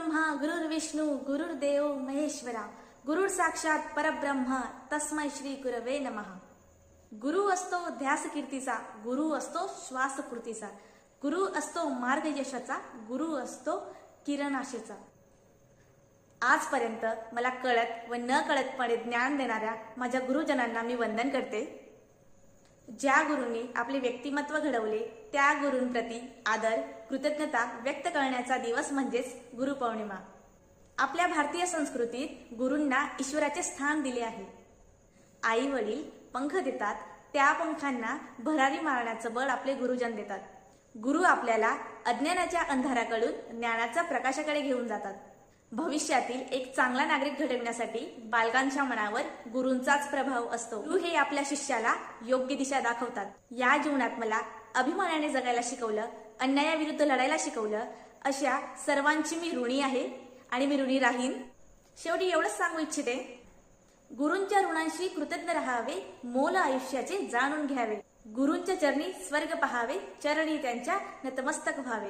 ब्रह्मा गुरुर्विष्णू गुरुर्देव महेश्वरा गुरुर साक्षात परब्रह्म तस्मै श्री गुरवे नमः. गुरु असतो ध्यास कीर्तीचा गुरु असतो श्वासपूर्तीचा गुरु असतो मार्ग यशाचा गुरु असतो किरणाशेचा. आजपर्यंत मला कळत व न कळतपणे ज्ञान देणाऱ्या माझ्या गुरुजनांना मी वंदन करते. ज्या गुरुंनी आपले व्यक्तिमत्व घडवले त्या गुरूंप्रती आदर कृतज्ञता व्यक्त करण्याचा दिवस म्हणजेच गुरुपौर्णिमा आपल्या भारतीय संस्कृतीत गुरूंना ईश्वराचे स्थान दिले आहे. आई वडील पंख देतात त्या पंखांना भरारी मारण्याचं बळ आपले गुरुजन देतात. गुरु आपल्याला अज्ञानाच्या अंधाराकडून ज्ञानाच्या प्रकाशाकडे घेऊन जातात. भविष्यातील एक चांगला नागरिक घडविण्यासाठी बालकांच्या मनावर गुरूंचाच प्रभाव असतो. गुरु हे आपल्या शिष्याला योग्य दिशा दाखवतात. या जीवनात मला अभिमानाने जगायला शिकवलं अन्यायाविरुद्ध लढायला शिकवलं अशा सर्वांची मी ऋणी आहे आणि मी ऋणी राहीन. शेवटी एवढंच सांगू इच्छिते गुरूंच्या ऋणांशी कृतज्ञ राहावे मोल आयुष्याचे जाणून घ्यावे. गुरूंच्या चरणी स्वर्ग पहावे चरणी त्यांच्या नतमस्तक व्हावे.